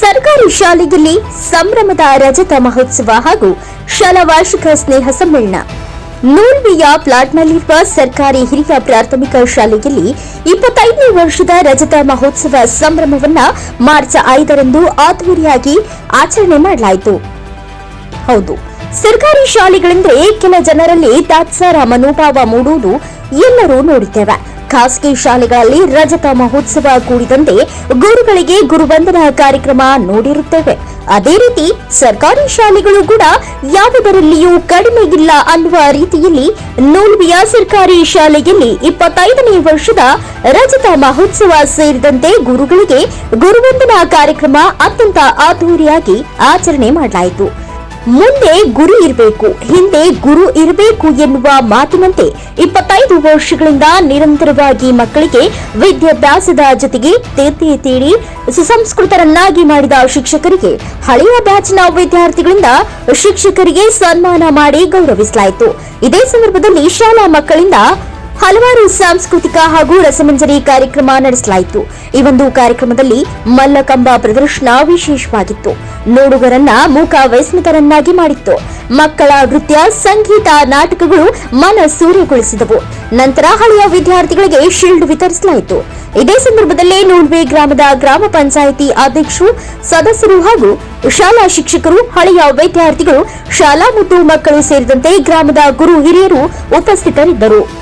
ಸರ್ಕಾರಿ ಶಾಲೆಯಲ್ಲಿ ಸಂಭ್ರಮದ ರಜತ ಮಹೋತ್ಸವ ಹಾಗೂ ಶಾಲಾ ವಾರ್ಷಿಕ ಸ್ನೇಹ ಸಮ್ಮೇಳನ. ನೂಲ್ವಿಯ ಪ್ಲಾಟ್ನಲ್ಲಿರುವ ಸರ್ಕಾರಿ ಹಿರಿಯ ಪ್ರಾಥಮಿಕ ಶಾಲೆಯಲ್ಲಿ ಇಪ್ಪತ್ತೈದನೇ ವರ್ಷದ ರಜತ ಮಹೋತ್ಸವ ಸಂಭ್ರಮವನ್ನ ಮಾರ್ಚ್ ಐದರಂದು ಅದ್ದೂರಿಯಾಗಿ ಆಚರಣೆ ಮಾಡಲಾಯಿತು. ಹೌದು, ಸರ್ಕಾರಿ ಶಾಲೆಗಳೆಂದರೆ ಕೆಲ ಜನರಲ್ಲಿ ತಾತ್ಸಾರ ಮನೋಭಾವ ಮೂಡುವುದು ಎಲ್ಲರೂ ನೋಡಿದ್ದೇವೆ. ಖಾಸಗಿ ಶಾಲೆಗಳಲ್ಲಿ ರಜತ ಮಹೋತ್ಸವ ಕೂಡಿದಂತೆ ಗುರುಗಳಿಗೆ ಗುರುವಂದನಾ ಕಾರ್ಯಕ್ರಮ ನೋಡಿರುತ್ತೇವೆ. ಅದೇ ರೀತಿ ಸರ್ಕಾರಿ ಶಾಲೆಗಳು ಕೂಡ ಯಾವುದರಲ್ಲಿಯೂ ಕಡಿಮೆ ಇಲ್ಲ ಅನ್ನುವ ರೀತಿಯಲ್ಲಿ ನೂಲ್ವಿಯ ಸರ್ಕಾರಿ ಶಾಲೆಯಲ್ಲಿ ಇಪ್ಪತ್ತೈದನೇ ವರ್ಷದ ರಜತ ಮಹೋತ್ಸವ ಸೇರಿದಂತೆ ಗುರುಗಳಿಗೆ ಗುರುವಂದನಾ ಕಾರ್ಯಕ್ರಮ ಅತ್ಯಂತ ಅದ್ದೂರಿಯಾಗಿ ಆಚರಣೆ ಮಾಡಲಾಯಿತು. ಮುಂದೆ ಗುರು ಇರಬೇಕು, ಹಿಂದೆ ಗುರು ಇರಬೇಕು ಎನ್ನುವ ಮಾತಿನಂತೆ ಇಪ್ಪತ್ತೈದು ವರ್ಷಗಳಿಂದ ನಿರಂತರವಾಗಿ ಮಕ್ಕಳಿಗೆ ವಿದ್ಯಾಭ್ಯಾಸದ ಜೊತೆಗೆ ತೇತಿ ತೀಡಿ ಸುಸಂಸ್ಕೃತರನ್ನಾಗಿ ಮಾಡಿದ ಶಿಕ್ಷಕರಿಗೆ ಹಳೆಯ ಬ್ಯಾಚ್ನ ವಿದ್ಯಾರ್ಥಿಗಳಿಂದ ಶಿಕ್ಷಕರಿಗೆ ಸನ್ಮಾನ ಮಾಡಿ ಗೌರವಿಸಲಾಯಿತು. ಇದೇ ಸಂದರ್ಭದಲ್ಲಿ ಶಾಲಾ ಮಕ್ಕಳಿಂದ ಹಲವಾರು ಸಾಂಸ್ಕೃತಿಕ ಹಾಗೂ ರಸಮಂಜರಿ ಕಾರ್ಯಕ್ರಮ ನಡೆಸಲಾಯಿತು. ಈ ಒಂದು ಕಾರ್ಯಕ್ರಮದಲ್ಲಿ ಮಲ್ಲಕಂಬ ಪ್ರದರ್ಶನ ವಿಶೇಷವಾಗಿತ್ತು. ನೋಡುಗರನ್ನ ಮೂಕ ವಯಸ್ಮಿತರನ್ನಾಗಿ ಮಾಡಿತ್ತು. ಮಕ್ಕಳ ನೃತ್ಯ, ಸಂಗೀತ, ನಾಟಕಗಳು ಮನ ಸೂರ್ಯಗೊಳಿಸಿದವು ನಂತರ ಹಳೆಯ ವಿದ್ಯಾರ್ಥಿಗಳಿಗೆ ಶೀಲ್ಡ್ ವಿತರಿಸಲಾಯಿತು. ಇದೇ ಸಂದರ್ಭದಲ್ಲಿ ನೂಲ್ವೆ ಗ್ರಾಮದ ಗ್ರಾಮ ಪಂಚಾಯಿತಿ ಅಧ್ಯಕ್ಷರು, ಸದಸ್ಯರು ಹಾಗೂ ಶಾಲಾ ಶಿಕ್ಷಕರು, ಹಳೆಯ ವಿದ್ಯಾರ್ಥಿಗಳು, ಶಾಲಾ ಮತ್ತು ಮಕ್ಕಳು ಸೇರಿದಂತೆ ಗ್ರಾಮದ ಗುರು ಹಿರಿಯರು ಉಪಸ್ಥಿತರಿದ್ದರು.